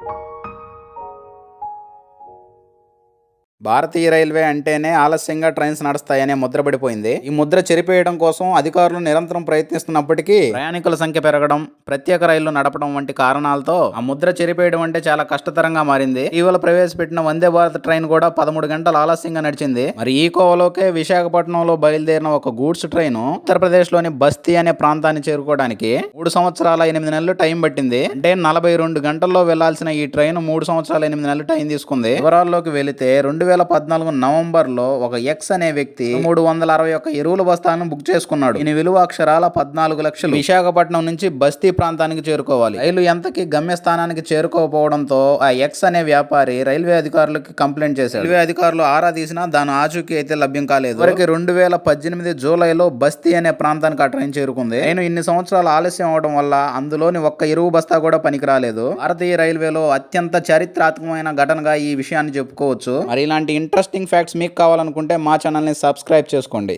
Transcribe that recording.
you Bharatiya railway అంటేనే ఆలస్యంగా trains నడుస్తాయనే Mudra పడిపోయింది. ఈ ముద్ర చెరిపేయడం కోసం అధికారులు నిరంతరం ప్రయత్నిస్తున్నప్పటికీ ప్రయాణికుల సంఖ్య పెరగడం ప్రత్యేక రైళ్ళు నడపడం వంటి కారణాలతో ఆ ముద్ర చెరిపేయడం అంటే చాలా కష్టతరంగా మారింది. ఇవాళ ప్రవేశపెట్టిన వందే భారత్ ట్రైన్ కూడా పదమూడు గంటలు ఆలస్యంగా నడిచింది. మరి ఈ కోవలోకే విశాఖపట్నంలో బయలుదేరిన ఒక గూడ్స్ ట్రైన్ ఉత్తరప్రదేశ్లోని బస్తీ అనే ప్రాంతాన్ని చేరుకోవడానికి మూడు సంవత్సరాల ఎనిమిది నెలలు టైం పట్టింది. అంటే నలభై రెండు గంటల్లో వెళ్ళాల్సిన ఈ ట్రైన్ మూడు సంవత్సరాల ఎనిమిది నెలలు టైం తీసుకుంది. వివరాల్లోకి వెళితే రెండు వేల పద్నాలుగు నవంబర్లో ఒక ఎక్స్ అనే వ్యక్తి మూడు వందల అరవై ఒక్క ఎరువుల బస్తాలను బుక్ చేసుకున్నాడు. దీని విలువ అక్షరాల పద్నాలుగు లక్షలు. విశాఖపట్నం నుంచి బస్తీ ప్రాంతానికి చేరుకోవాలి. రైలు ఎంతకి గమ్యస్థానానికి చేరుకోకపోవడంతో ఆ ఎక్స్ అనే వ్యాపారి రైల్వే అధికారులకు కంప్లైంట్ చేశాడు. రైల్వే అధికారులు ఆరా తీసినా దాని ఆచూకీ అయితే లభ్యం కాలేదు. వరకు రెండు వేల పద్దెనిమిది జూలైలో బస్తీ అనే ప్రాంతానికి ఆ ట్రైన్ చేరుకుంది. నేను ఇన్ని సంవత్సరాలు ఆలస్యం అవడం వల్ల అందులోని ఒక్క ఎరువు బస్తా కూడా పనికి రాలేదు భారతీయ రైల్వేలో అత్యంత చారిత్రాత్మకమైన ఘటనగా ఈ విషయాన్ని చెప్పుకోవచ్చు. మరి ఇలాంటి ఇంట్రెస్టింగ్ ఫ్యాక్ట్స్ మీకు కావాలనుకుంటే మా ఛానల్ని సబ్స్క్రైబ్ చేసుకోండి.